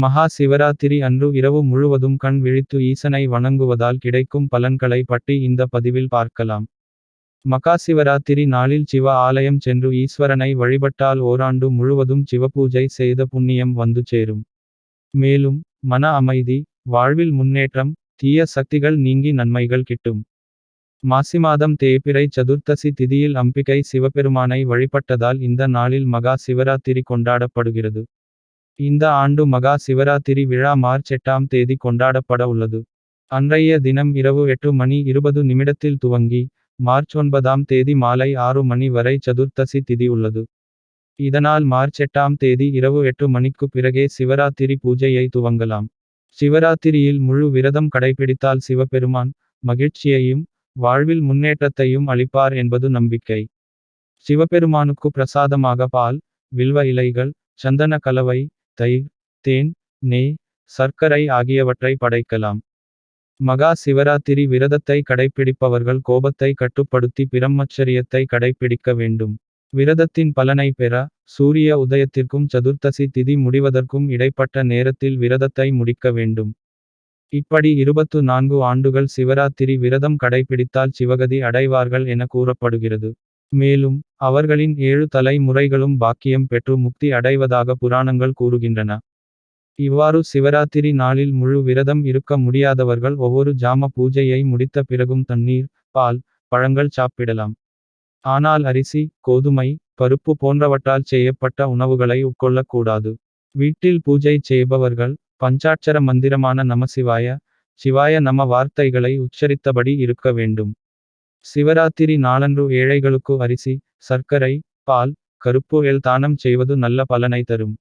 மகா சிவராத்திரி அன்று இரவு முழுவதும் கண் விழித்து ஈசனை வணங்குவதால் கிடைக்கும் பலன்களை பற்றி இந்த பதிவில் பார்க்கலாம். மகா சிவராத்திரி நாளில் சிவ ஆலயம் சென்று ஈஸ்வரனை வழிபட்டால் ஓராண்டு முழுவதும் சிவபூஜை செய்த புண்ணியம் வந்து சேரும். மேலும் மன அமைதி வாழ்வில் முன்னேற்றம் தீய சக்திகள் நீங்கி நன்மைகள் கிட்டும். மாசி மாதம் தேய்பிறை சதுர்த்தசி திதியில் அம்பிகை சிவபெருமானை வழிபட்டதால் இந்த நாளில் மகா சிவராத்திரி கொண்டாடப்படுகிறது. இந்த ஆண்டு மகா சிவராத்திரி விழா மார்ச் எட்டாம் தேதி கொண்டாடப்பட உள்ளது. அன்றைய தினம் இரவு எட்டு மணி இருபது நிமிடத்தில் துவங்கி மார்ச் ஒன்பதாம் தேதி மாலை ஆறு மணி வரை சதுர்த்தசி திதி உள்ளது. இதனால் மார்ச் எட்டாம் தேதி இரவு எட்டு மணிக்கு பிறகே சிவராத்திரி பூஜையை துவங்கலாம். சிவராத்திரியில் முழு விரதம் கடைபிடித்தால் சிவபெருமான் மகிழ்ச்சியையும் வாழ்வில் முன்னேற்றத்தையும் அளிப்பார் என்பது நம்பிக்கை. சிவபெருமானுக்கு பிரசாதமாக பால் வில்வ இலைகள் சந்தன கலவை தயிர் தேன் நெய் சர்க்கரை ஆகியவற்றை படைக்கலாம். மகா சிவராத்திரி விரதத்தை கடைப்பிடிப்பவர்கள் கோபத்தை கட்டுப்படுத்தி பிரம்மச்சரியத்தை கடைப்பிடிக்க வேண்டும். விரதத்தின் பலனை பெற சூரிய உதயத்திற்கும் சதுர்த்தசி திதி முடிவதற்கும் இடைப்பட்ட நேரத்தில் விரதத்தை முடிக்க வேண்டும். இப்படி இருபத்து நான்கு ஆண்டுகள் சிவராத்திரி விரதம் கடைபிடித்தால் சிவகதி அடைவார்கள் என கூறப்படுகிறது. மேலும் அவர்களின் ஏழு தலைமுறைகளும் பாக்கியம் பெற்று முக்தி அடைவதாக புராணங்கள் கூறுகின்றன. இவ்வாறு சிவராத்திரி நாளில் முழு விரதம் இருக்க முடியாதவர்கள் ஒவ்வொரு ஜாம பூஜையை முடித்த பிறகும் தண்ணீர் பால் பழங்கள் சாப்பிடலாம். ஆனால் அரிசி கோதுமை பருப்பு போன்றவற்றால் செய்யப்பட்ட உணவுகளை உட்கொள்ளக்கூடாது. வீட்டில் பூஜை செய்பவர்கள் பஞ்சாட்சர மந்திரமான நமசிவாய சிவாய நம வார்த்தைகளை உச்சரித்தபடி இருக்க வேண்டும். சிவராத்திரி நாளன்று ஏழைகளுக்கு அரிசி சர்க்கரை பால் கருப்பு எல் தானம் செய்வது நல்ல பலனை தரும்.